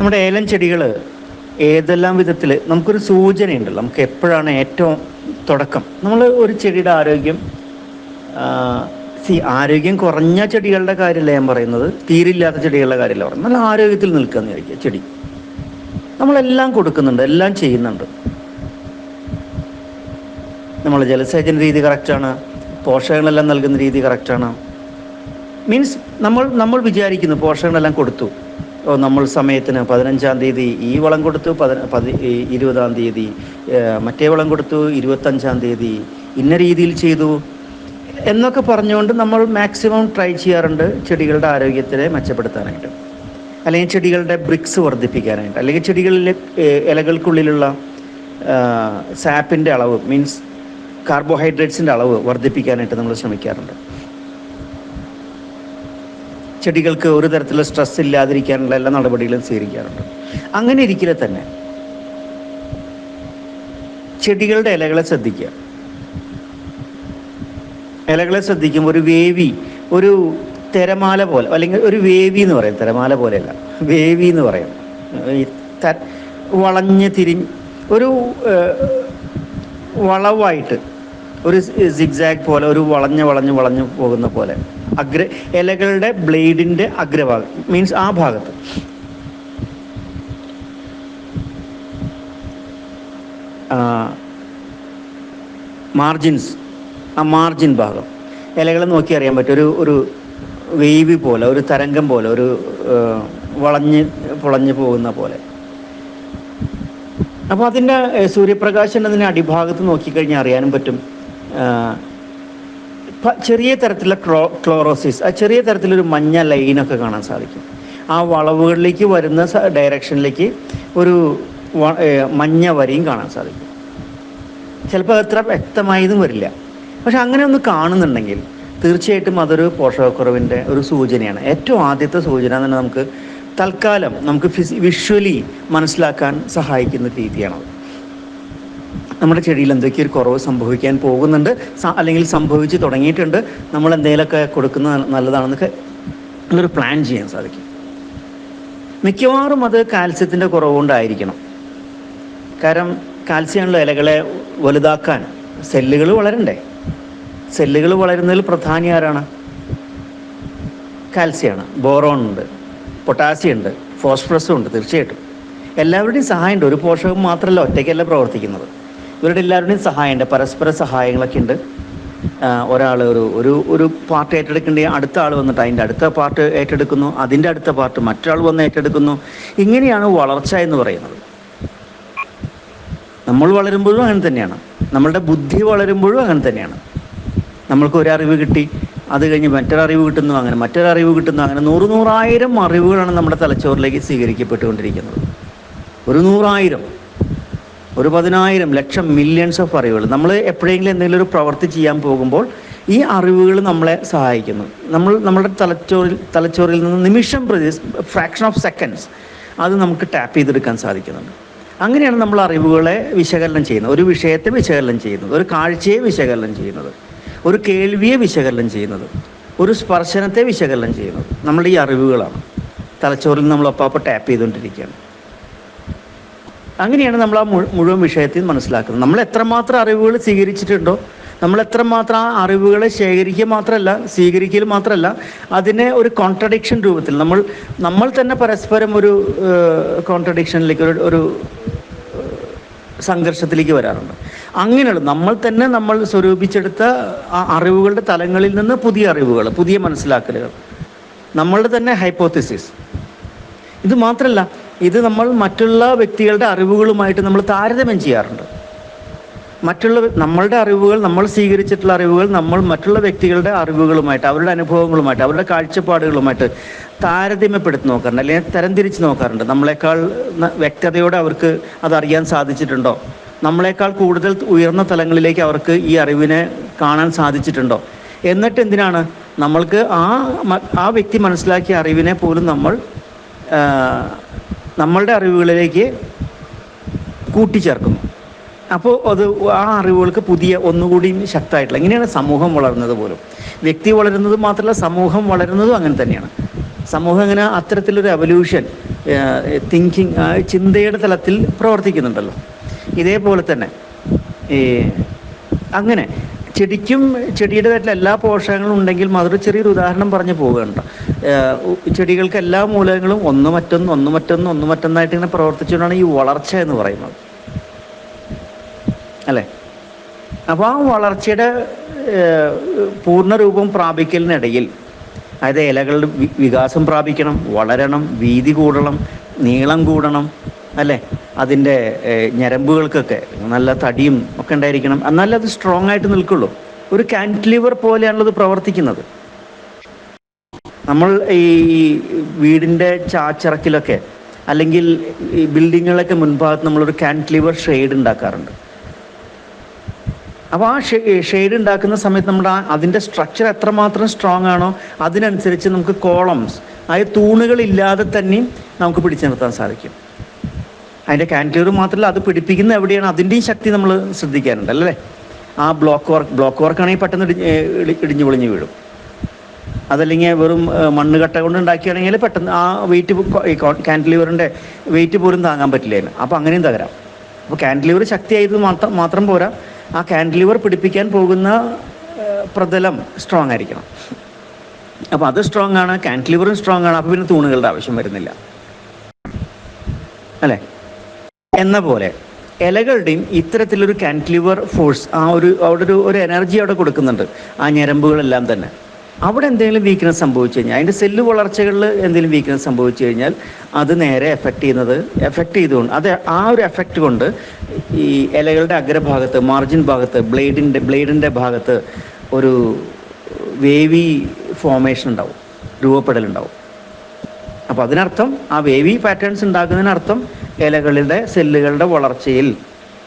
നമ്മുടെ ഏലം ചെടികൾ ഏതെല്ലാം വിധത്തിൽ നമുക്കൊരു സൂചനയുണ്ടല്ലോ. നമുക്ക് എപ്പോഴാണ് ഏറ്റവും തുടക്കം. നമ്മൾ ഒരു ചെടിയുടെ ആരോഗ്യം സി ആരോഗ്യം കുറഞ്ഞ ചെടികളുടെ കാര്യമല്ല ഞാൻ പറയുന്നത്? തീരില്ലാത്ത ചെടികളുടെ കാര്യമല്ല പറയുന്നത്? നല്ല ആരോഗ്യത്തിൽ നിൽക്കുകയെന്ന് വിചാരിക്കുക ചെടി. നമ്മളെല്ലാം കൊടുക്കുന്നുണ്ട് എല്ലാം ചെയ്യുന്നുണ്ട്. നമ്മൾ ജലസേചന രീതി കറക്റ്റാണ് പോഷകങ്ങളെല്ലാം നൽകുന്ന രീതി കറക്റ്റാണ്. മീൻസ് നമ്മൾ നമ്മൾ വിചാരിക്കുന്നു പോഷകങ്ങളെല്ലാം കൊടുത്തു. നമ്മൾ സമയത്തിന് പതിനഞ്ചാം തീയതി ഈ വളം കൊടുത്തു പതി പതി ഇരുപതാം തീയതി മറ്റേ വളം കൊടുത്തു ഇരുപത്തഞ്ചാം തീയതി ഇന്ന രീതിയിൽ ചെയ്തു എന്നൊക്കെ പറഞ്ഞുകൊണ്ട് നമ്മൾ മാക്സിമം ട്രൈ ചെയ്യാറുണ്ട് ചെടികളുടെ ആരോഗ്യത്തിനെ മെച്ചപ്പെടുത്താനായിട്ട്. അല്ലെങ്കിൽ ചെടികളുടെ ബ്രിക്സ് വർദ്ധിപ്പിക്കാനായിട്ട്. അല്ലെങ്കിൽ ചെടികളിലെ ഇലകൾക്കുള്ളിലുള്ള സാപ്പിന്റെ അളവ് മീൻസ് കാർബോഹൈഡ്രേറ്റ്സിന്റെ അളവ് വർദ്ധിപ്പിക്കാനായിട്ട് നമ്മൾ ശ്രമിക്കാറുണ്ട്. ചെടികൾക്ക് ഒരു തരത്തിലുള്ള സ്ട്രെസ് ഇല്ലാതിരിക്കാനുള്ള എല്ലാ നടപടികളും സ്വീകരിക്കാറുണ്ട്. അങ്ങനെ ഇരിക്കലെ തന്നെ ചെടികളുടെ ഇലകളെ ശ്രദ്ധിക്കുക. ഇലകളെ ശ്രദ്ധിക്കുമ്പോൾ ഒരു വേവി ഒരു തിരമാല പോലെ അല്ലെങ്കിൽ ഒരു വേവി എന്ന് പറയും തിരമാല പോലെയല്ല വേവി എന്ന് പറയും. വളഞ്ഞ് തിരിഞ്ഞ് ഒരു വളവായിട്ട് ഒരു സിഗ്സാഗ് പോലെ ഒരു വളഞ്ഞ് വളഞ്ഞ് വളഞ്ഞ് പോകുന്ന പോലെ. അഗ്ര ഇലകളുടെ ബ്ലേഡിന്റെ അഗ്രഭാഗം മീൻസ് ആ ഭാഗത്ത്. മാർജിൻസ് ആ മാർജിൻ ഭാഗം. ഇലകൾ നോക്കി അറിയാൻ പറ്റും. ഒരു ഒരു വേവി പോലെ ഒരു തരംഗം പോലെ ഒരു വളഞ്ഞ് പുളഞ്ഞു പോകുന്ന പോലെ. അപ്പോൾ അതിന്റെ സൂര്യപ്രകാശം അതിന്റെ അടിഭാഗത്ത് നോക്കിക്കഴിഞ്ഞാൽ അറിയാനും പറ്റും. ചെറിയ തരത്തിലുള്ള ക്ലോ ക്ലോറോസിസ് ആ ചെറിയ തരത്തിലൊരു മഞ്ഞ ലൈനൊക്കെ കാണാൻ സാധിക്കും. ആ വളവുകളിലേക്ക് വരുന്ന ഡയറക്ഷനിലേക്ക് ഒരു മഞ്ഞ വരയും കാണാൻ സാധിക്കും. ചിലപ്പോൾ അത്ര വ്യക്തമായതും വരില്ല. പക്ഷെ അങ്ങനെ ഒന്ന് കാണുന്നുണ്ടെങ്കിൽ തീർച്ചയായിട്ടും അതൊരു പോഷകക്കുറവിന്റെ ഒരു സൂചനയാണ്. ഏറ്റവും ആദ്യത്തെ സൂചന എന്ന് നമുക്ക് തൽക്കാലം നമുക്ക് ഫിസി വിഷ്വലി മനസ്സിലാക്കാൻ സഹായിക്കുന്ന രീതിയാണത്. നമ്മുടെ ചെടിയിൽ എന്തൊക്കെ ഒരു കുറവ് സംഭവിക്കാൻ പോകുന്നുണ്ട്? അല്ലെങ്കിൽ സംഭവിച്ച് തുടങ്ങിയിട്ടുണ്ട്. നമ്മൾ എന്തെങ്കിലുമൊക്കെ കൊടുക്കുന്നത് നല്ലതാണെന്നൊക്കെ ഉള്ളൊരു പ്ലാൻ ചെയ്യാൻ സാധിക്കും. മിക്കവാറും അത് കാൽസ്യത്തിന്റെ കുറവുകൊണ്ടായിരിക്കണം. കാരണം കാൽസ്യമുള്ള ഇലകളെ വലുതാക്കാൻ. സെല്ലുകൾ വളരണ്ടേ? സെല്ലുകൾ വളരുന്നതിൽ പ്രധാനി ആരാണ്? കാൽസ്യമാണ്. ബോറോൺ ഉണ്ട് പൊട്ടാസ്യം ഉണ്ട് ഫോസ്ഫറസും ഉണ്ട് തീർച്ചയായിട്ടും. എല്ലാവരുടെയും സഹായമുണ്ട്. ഒരു പോഷകം മാത്രമല്ല ഒറ്റയ്ക്കല്ല പ്രവർത്തിക്കുന്നത്. ഇവരുടെ എല്ലാവരുടെയും സഹായമുണ്ട്. പരസ്പര സഹായങ്ങളൊക്കെ ഉണ്ട്. ഒരാൾ ഒരു ഒരു ഒരു പാർട്ട് ഏറ്റെടുക്കേണ്ട അടുത്ത ആൾ വന്നിട്ട് അതിന്റെ അടുത്ത പാർട്ട് ഏറ്റെടുക്കുന്നു അതിന്റെ അടുത്ത പാർട്ട് മറ്റൊരാൾ വന്ന് ഏറ്റെടുക്കുന്നു. ഇങ്ങനെയാണ് വളർച്ച എന്ന് പറയുന്നത്. നമ്മൾ വളരുമ്പോഴും അങ്ങനെ തന്നെയാണ്. നമ്മളുടെ ബുദ്ധി വളരുമ്പോഴും അങ്ങനെ തന്നെയാണ്. നമ്മൾക്ക് ഒരറിവ് കിട്ടി അത് കഴിഞ്ഞ് മറ്റൊരറിവ് കിട്ടുന്നു അങ്ങനെ മറ്റൊരറിവ് കിട്ടുന്നു അങ്ങനെ നൂറ് നൂറായിരം അറിവുകളാണ് നമ്മുടെ തലച്ചോറിലേക്ക് സ്വീകരിക്കപ്പെട്ടുകൊണ്ടിരിക്കുന്നത്. ഒരു നൂറായിരം. ഒരു പതിനായിരം ലക്ഷം മില്യൺസ് ഓഫ് അറിവുകൾ. നമ്മൾ എപ്പോഴെങ്കിലും എന്തെങ്കിലും ഒരു പ്രവൃത്തി ചെയ്യാൻ പോകുമ്പോൾ ഈ അറിവുകൾ നമ്മളെ സഹായിക്കുന്നു. നമ്മൾ നമ്മുടെ തലച്ചോറിൽ തലച്ചോറിൽ നിന്ന് നിമിഷം പ്രതി ഫ്രാക്ഷൻ ഓഫ് സെക്കൻഡ്സ് അത് നമുക്ക് ടാപ്പ് ചെയ്തെടുക്കാൻ സാധിക്കുന്നുണ്ട്. അങ്ങനെയാണ് നമ്മൾ അറിവുകളെ വിശകലനം ചെയ്യുന്നത്. ഒരു വിഷയത്തെ വിശകലനം ചെയ്യുന്നത്. ഒരു കാഴ്ചയെ വിശകലനം ചെയ്യുന്നത്. ഒരു കേൾവിയെ വിശകലനം ചെയ്യുന്നത്. ഒരു സ്പർശനത്തെ വിശകലനം ചെയ്യുന്നത്. നമ്മുടെ ഈ അറിവുകളാണ്. തലച്ചോറിൽ നമ്മൾ ഒപ്പാപ്പം ടാപ്പ് ചെയ്തുകൊണ്ടിരിക്കുകയാണ്. അങ്ങനെയാണ് നമ്മൾ ആ മുഴു- മുഴുവൻ വിഷയത്തിൽ മനസ്സിലാക്കുന്നത്. നമ്മൾ എത്രമാത്രം അറിവുകൾ സ്വീകരിച്ചിട്ടുണ്ടോ നമ്മൾ എത്രമാത്രം ആ അറിവുകളെ ശേഖരിക്കുക മാത്രമല്ല സ്വീകരിക്കൽ മാത്രമല്ല അതിനെ ഒരു കോൺട്രഡിക്ഷൻ രൂപത്തിൽ നമ്മൾ നമ്മൾ തന്നെ പരസ്പരം ഒരു കോൺട്രഡിക്ഷനിലേക്ക് ഒരു ഒരു സംഘർഷത്തിലേക്ക് വരാറുണ്ട്. അങ്ങനെയുള്ള നമ്മൾ തന്നെ നമ്മൾ സ്വരൂപിച്ചെടുത്ത ആ അറിവുകളുടെ തലങ്ങളിൽ നിന്ന് പുതിയ അറിവുകൾ പുതിയ മനസ്സിലാക്കലുകൾ. നമ്മളുടെ തന്നെ ഹൈപ്പോത്തിസിസ് ഇത് മാത്രമല്ല ഇത് നമ്മൾ മറ്റുള്ള വ്യക്തികളുടെ അറിവുകളുമായിട്ട് നമ്മൾ താരതമ്യം ചെയ്യാറുണ്ട്. മറ്റുള്ള നമ്മളുടെ അറിവുകൾ നമ്മൾ സ്വീകരിച്ചിട്ടുള്ള അറിവുകൾ നമ്മൾ മറ്റുള്ള വ്യക്തികളുടെ അറിവുകളുമായിട്ട് അവരുടെ അനുഭവങ്ങളുമായിട്ട് അവരുടെ കാഴ്ചപ്പാടുകളുമായിട്ട് താരതമ്യപ്പെടുത്തി നോക്കാറുണ്ട്. അല്ലെങ്കിൽ തരംതിരിച്ച് നോക്കാറുണ്ട്. നമ്മളെക്കാൾ വ്യക്തതയോടെ അവർക്ക് അതറിയാൻ സാധിച്ചിട്ടുണ്ടോ? നമ്മളെക്കാൾ കൂടുതൽ ഉയർന്ന തലങ്ങളിലേക്ക് അവർക്ക് ഈ അറിവിനെ കാണാൻ സാധിച്ചിട്ടുണ്ടോ? എന്നിട്ട് എന്തിനാണ്? നമ്മൾക്ക് ആ ആ വ്യക്തി മനസ്സിലാക്കിയ അറിവിനെ പോലും നമ്മൾ നമ്മളുടെ അറിവുകളിലേക്ക് കൂട്ടിച്ചേർക്കുന്നു. അപ്പോൾ അത് ആ അറിവുകൾക്ക് പുതിയ ഒന്നുകൂടി ശക്തമായിട്ടുള്ള ഇങ്ങനെയാണ് സമൂഹം വളരുന്നത് പോലും. വ്യക്തി വളരുന്നത് മാത്രമല്ല സമൂഹം വളരുന്നതും അങ്ങനെ തന്നെയാണ്. സമൂഹം ഇങ്ങനെ അത്തരത്തിലൊരു എവല്യൂഷൻ തിങ്കിങ് ചിന്തയുടെ തലത്തിൽ പ്രവർത്തിക്കുന്നുണ്ടല്ലോ. ഇതേപോലെ തന്നെ ഈ അങ്ങനെ ചെടിക്കും ചെടിയുടേതായിട്ടുള്ള എല്ലാ പോഷകങ്ങളും ഉണ്ടെങ്കിൽ മധുര ചെറിയൊരു ഉദാഹരണം പറഞ്ഞു പോകേണ്ട ചെടികൾക്ക് എല്ലാ മൂലകങ്ങളും ഒന്ന് മറ്റൊന്ന് ഒന്ന് മറ്റൊന്ന് ഒന്ന് മറ്റൊന്നായിട്ട് ഇങ്ങനെ പ്രവർത്തിച്ചുകൊണ്ടാണ് ഈ വളർച്ച എന്ന് പറയുന്നത്. അല്ലേ? അപ്പോൾ ആ വളർച്ചയുടെ പൂർണരൂപം പ്രാപിക്കലിനിടയിൽ അതായത് ഇലകളുടെ വികാസം പ്രാപിക്കണം വളരണം വീതി കൂടണം നീളം കൂടണം അല്ലേ? അതിന്റെ ഞരമ്പുകൾക്കൊക്കെ നല്ല തടിയും ഒക്കെ ഉണ്ടായിരിക്കണം. എന്നാലേ അത് സ്ട്രോങ് ആയിട്ട് നിൽക്കുള്ളൂ. ഒരു കാന്റിലിവർ പോലെയാണുള്ളത് പ്രവർത്തിക്കുന്നത്. നമ്മൾ ഈ വീടിന്റെ ചാച്ചിറക്കിലൊക്കെ അല്ലെങ്കിൽ ഈ ബിൽഡിങ്ങുകളൊക്കെ മുൻഭാഗത്ത് നമ്മളൊരു കാന്റിലിവർ ഷെയ്ഡ് ഉണ്ടാക്കാറുണ്ട്. അപ്പോൾ ആ ഷെയ്ഡ് ഉണ്ടാക്കുന്ന സമയത്ത് നമ്മുടെ അതിന്റെ സ്ട്രക്ചർ എത്രമാത്രം സ്ട്രോങ് ആണോ അതിനനുസരിച്ച് നമുക്ക് കോളംസ് അതായത് തൂണുകളില്ലാതെ തന്നെയും നമുക്ക് പിടിച്ചു നിർത്താൻ സാധിക്കും. അതിന്റെ കാന്റിലിവർ മാത്രമല്ല അത് പിടിപ്പിക്കുന്ന എവിടെയാണ്? അതിന്റെയും ശക്തി നമ്മൾ ശ്രദ്ധിക്കാറുണ്ട് അല്ലേ? ആ ബ്ലോക്ക് വർക്ക് ബ്ലോക്ക് വർക്കാണെങ്കിൽ പെട്ടെന്ന് ഇടി- ഇടിഞ്ഞു പൊളിഞ്ഞ് വീഴും. അതല്ലെങ്കിൽ വെറും മണ്ണ് കട്ട കൊണ്ട് ഉണ്ടാക്കുകയാണെങ്കിൽ പെട്ടെന്ന് ആ വെയിറ്റ് ഈ കാന്റിലിവറിന്റെ വെയിറ്റ് പോലും താങ്ങാൻ പറ്റില്ല അപ്പോൾ അങ്ങനെയും തകരാം. അപ്പോൾ കാന്റിലിവർ ശക്തിയായത് മാത്രം മാത്രം പോരാ. ആ കാന്റിലിവർ പിടിപ്പിക്കാൻ പോകുന്ന പ്രതലം സ്ട്രോങ് ആയിരിക്കണം. അപ്പോൾ അത് സ്ട്രോങ് ആണ് കാന്റിലിവറും സ്ട്രോങ് ആണ്. അപ്പോൾ പിന്നെ തൂണുകളുടെ ആവശ്യം വരുന്നില്ല. അല്ലേ? എന്ന പോലെ ഇലകളുടെയും ഇത്തരത്തിലൊരു കാൻക്ലിവർ ഫോഴ്സ് ആ ഒരു അവിടെ ഒരു ഒരു എനർജി അവിടെ കൊടുക്കുന്നുണ്ട്. ആ ഞരമ്പുകളെല്ലാം തന്നെ. അവിടെ എന്തെങ്കിലും വീക്ക്നെസ് സംഭവിച്ചു കഴിഞ്ഞാൽ അതിന്റെ സെല്ല് വളർച്ചകളിൽ എന്തെങ്കിലും വീക്ക്നെസ് സംഭവിച്ചു കഴിഞ്ഞാൽ അത് നേരെ എഫക്റ്റ് ചെയ്യുന്നത് എഫക്റ്റ് ചെയ്തുകൊണ്ട് അത് ആ ഒരു എഫക്റ്റ് കൊണ്ട് ഈ ഇലകളുടെ അഗ്രഭാഗത്ത് മാർജിൻ ഭാഗത്ത് ബ്ലേഡിന്റെ ബ്ലേഡിന്റെ ഭാഗത്ത് ഒരു വേവി ഫോമേഷൻ ഉണ്ടാവും രൂപപ്പെടലുണ്ടാവും. അപ്പോൾ അതിനർത്ഥം ആ വേവി പാറ്റേൺസ് ഉണ്ടാക്കുന്നതിനർത്ഥം ഇലകളുടെ സെല്ലുകളുടെ വളർച്ചയിൽ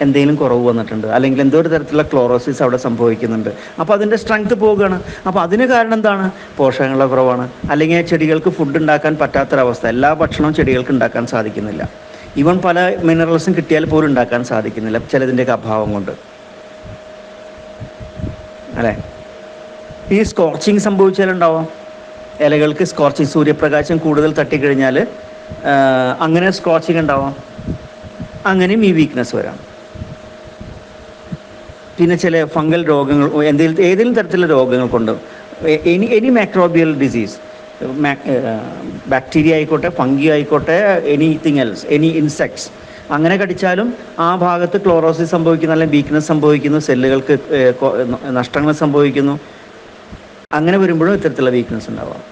എന്തെങ്കിലും കുറവ് വന്നിട്ടുണ്ട്. അല്ലെങ്കിൽ എന്തോ ഒരു തരത്തിലുള്ള ക്ലോറോസിസ് അവിടെ സംഭവിക്കുന്നുണ്ട്. അപ്പോൾ അതിന്റെ സ്ട്രെങ്ത് പോവുകയാണ്. അപ്പോൾ അതിന് കാരണം എന്താണ്? പോഷകങ്ങളുടെ കുറവാണ്. അല്ലെങ്കിൽ ആ ചെടികൾക്ക് ഫുഡ് ഉണ്ടാക്കാൻ പറ്റാത്തൊരവസ്ഥ. എല്ലാ ഭക്ഷണവും ചെടികൾക്ക് ഉണ്ടാക്കാൻ സാധിക്കുന്നില്ല. ഈവൻ പല മിനറൽസും കിട്ടിയാൽ പോലും ഉണ്ടാക്കാൻ സാധിക്കുന്നില്ല. ചിലതിന്റെയൊക്കെ അഭാവം കൊണ്ട്. അല്ലേ? ഈ സ്കോർച്ചിങ് സംഭവിച്ചാലുണ്ടാവാം. ഇലകൾക്ക് സ്കോർച്ചിങ് സൂര്യപ്രകാശം കൂടുതൽ തട്ടിക്കഴിഞ്ഞാൽ അങ്ങനെ സ്കോർച്ചിങ് ഉണ്ടാവാം. അങ്ങനെയും ഈ വീക്ക്നെസ് വരാം. പിന്നെ ചില ഫംഗൽ രോഗങ്ങൾ എന്തെങ്കിലും ഏതെങ്കിലും തരത്തിലുള്ള രോഗങ്ങൾ കൊണ്ട് any any microbial disease bacteria ആയിക്കോട്ടെ ഫംഗി ആയിക്കോട്ടെ എനിത്തിങ് എൽസ് എനി ഇൻസെക്ട്സ് അങ്ങനെ കടിച്ചാലും ആ ഭാഗത്ത് ക്ലോറോസിസ് സംഭവിക്കുന്നു അല്ലെങ്കിൽ വീക്ക്നെസ് സംഭവിക്കുന്നു സെല്ലുകൾക്ക് നഷ്ടങ്ങൾ സംഭവിക്കുന്നു. അങ്ങനെ വരുമ്പോഴും ഇത്തരത്തിലുള്ള വീക്ക്നെസ് ഉണ്ടാവാം.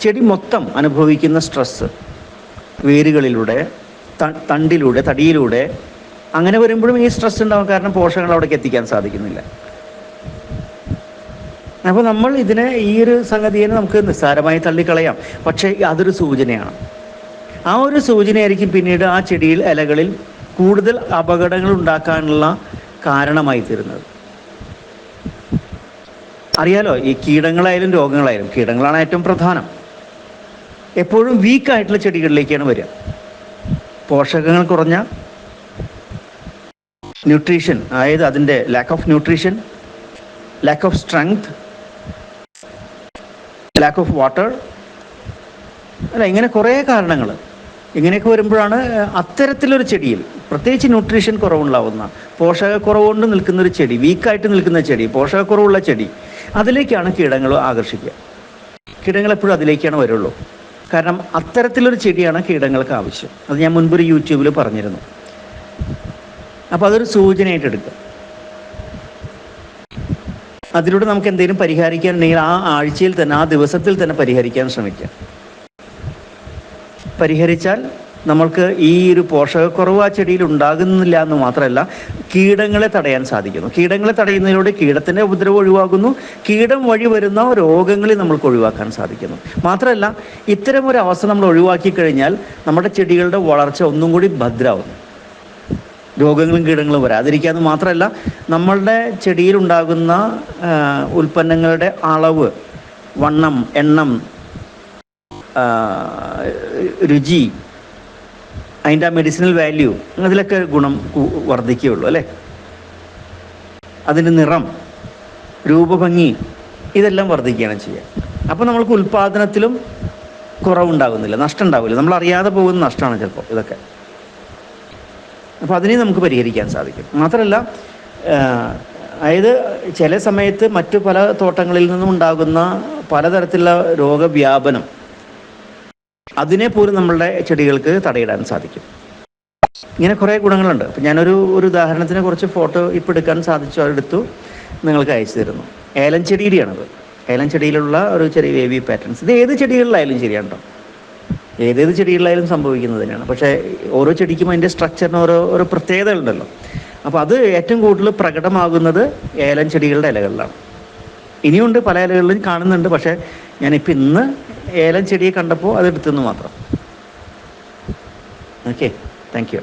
ചെടി മൊത്തം അനുഭവിക്കുന്ന സ്ട്രെസ്സ് വേരുകളിലൂടെ തണ്ടിലൂടെ തടിയിലൂടെ അങ്ങനെ വരുമ്പോഴും ഈ സ്ട്രെസ് ഉണ്ടാവും. കാരണം പോഷകങ്ങൾ അവിടേക്ക് എത്തിക്കാൻ സാധിക്കുന്നില്ല. അപ്പോൾ നമ്മൾ ഇതിനെ ഈ ഒരു സംഗതിയെ നമുക്ക് നിസ്സാരമായി തള്ളിക്കളയാം. പക്ഷേ അതൊരു സൂചനയാണ്. ആ ഒരു സൂചനയായിരിക്കും പിന്നീട് ആ ചെടിയിൽ ഇലകളിൽ കൂടുതൽ അപകടങ്ങൾ ഉണ്ടാക്കാനുള്ള കാരണമായി തീരുന്നത്. അറിയാലോ ഈ കീടങ്ങളായാലും രോഗങ്ങളായാലും കീടങ്ങളാണ് ഏറ്റവും പ്രധാനം. എപ്പോഴും വീക്കായിട്ടുള്ള ചെടികളിലേക്കാണ് വരിക. പോഷകങ്ങൾ കുറഞ്ഞ ന്യൂട്രീഷൻ അതായത് അതിന്റെ lack of nutrition lack of strength lack of water അല്ല ഇങ്ങനെ കുറേ കാരണങ്ങൾ. ഇങ്ങനെയൊക്കെ വരുമ്പോഴാണ് അത്തരത്തിലൊരു ചെടിയിൽ പ്രത്യേകിച്ച് ന്യൂട്രീഷൻ കുറവുണ്ടാവുന്ന പോഷകക്കുറവുകൊണ്ട് നിൽക്കുന്ന ഒരു ചെടി വീക്കായിട്ട് നിൽക്കുന്ന ചെടി പോഷകക്കുറവുള്ള ചെടി അതിലേക്കാണ് കീടങ്ങൾ ആകർഷിക്കുക. കീടങ്ങൾ എപ്പോഴും അതിലേക്കാണ് വരുള്ളൂ. കാരണം അത്തരത്തിലൊരു ചെടിയാണ് കീടങ്ങൾക്ക് ആവശ്യം. അത് ഞാൻ മുൻപൊരു യൂട്യൂബിൽ പറഞ്ഞിരുന്നു. അപ്പോൾ അതൊരു സൂചനയായിട്ട് എടുക്കുക. അതിലൂടെ നമുക്ക് എന്തെങ്കിലും പരിഹരിക്കാനുണ്ടെങ്കിൽ ആ ആഴ്ചയിൽ തന്നെ ആ ദിവസത്തിൽ തന്നെ പരിഹരിക്കാൻ ശ്രമിക്കുക. പരിഹരിച്ചാൽ നമ്മൾക്ക് ഈ ഒരു പോഷകക്കുറവ് ആ ചെടിയിൽ ഉണ്ടാകുന്നില്ല എന്ന് മാത്രമല്ല കീടങ്ങളെ തടയാൻ സാധിക്കുന്നു. കീടങ്ങളെ തടയുന്നതിലൂടെ കീടത്തിന്റെ ഉപദ്രവം ഒഴിവാക്കുന്നു കീടം വഴി വരുന്ന രോഗങ്ങളെ നമ്മൾക്ക് ഒഴിവാക്കാൻ സാധിക്കുന്നു. മാത്രമല്ല ഇത്തരം ഒരു അവസ്ഥ നമ്മൾ ഒഴിവാക്കി കഴിഞ്ഞാൽ നമ്മുടെ ചെടികളുടെ വളർച്ച ഒന്നും കൂടി ഭദ്രാവുന്നു രോഗങ്ങളും കീടങ്ങളും വരാതിരിക്കാന്ന് മാത്രമല്ല നമ്മളുടെ ചെടിയിൽ ഉണ്ടാകുന്ന ഉൽപ്പന്നങ്ങളുടെ അളവ് വണ്ണം എണ്ണം രുചി അതിന്റെ ആ മെഡിസിനൽ വാല്യൂ അതിലൊക്കെ ഗുണം വർദ്ധിക്കുകയുള്ളു അല്ലേ? അതിന്റെ നിറം രൂപഭംഗി ഇതെല്ലാം വർദ്ധിക്കുകയാണ് ചെയ്യുക. അപ്പോൾ നമ്മൾക്ക് ഉൽപ്പാദനത്തിലും കുറവുണ്ടാകുന്നില്ല നഷ്ടം ഉണ്ടാവില്ല നമ്മൾ അറിയാതെ പോകുന്ന നഷ്ടമാണ് ചിലപ്പോൾ ഇതൊക്കെ. അപ്പോൾ അതിനെ നമുക്ക് പരിഹരിക്കാൻ സാധിക്കും. മാത്രമല്ല അതായത് ചില സമയത്ത് മറ്റു പല തോട്ടങ്ങളിൽ നിന്നും ഉണ്ടാകുന്ന പലതരത്തിലുള്ള രോഗവ്യാപനം അതിനെ പോലും നമ്മളുടെ ചെടികൾക്ക് തടയിടാൻ സാധിക്കും. ഇങ്ങനെ കുറേ ഗുണങ്ങളുണ്ട്. അപ്പം ഞാനൊരു ഒരു ഉദാഹരണത്തിന് കുറച്ച് ഫോട്ടോ ഇപ്പോൾ എടുക്കാൻ സാധിച്ചു അതെടുത്തു നിങ്ങൾക്ക് അയച്ചു തരുന്നു. ഏലം ചെടിയുടെയാണത് ഏലം ചെടിയിലുള്ള ഒരു ചെറിയ വേവി പാറ്റേൺസ് ഇത് ഏത് ചെടികളിലായാലും ശരിയാണ് കേട്ടോ ഏതേത് ചെടികളിലായാലും സംഭവിക്കുന്നത് തന്നെയാണ്. പക്ഷേ ഓരോ ചെടിക്കും അതിന്റെ സ്ട്രക്ചറിന് ഓരോ ഓരോ പ്രത്യേകതകളുണ്ടല്ലോ അപ്പോൾ അത് ഏറ്റവും കൂടുതൽ പ്രകടമാകുന്നത് ഏലം ചെടികളുടെ ഇലകളിലാണ്. ഇനിയുണ്ട് പല ഇലകളിലും കാണുന്നുണ്ട്. പക്ഷേ ഞാനിപ്പോൾ ഇന്ന് ഏലം ചെടിയെ കണ്ടപ്പോൾ അത് എടുത്തെന്ന് മാത്രം. Okay thank you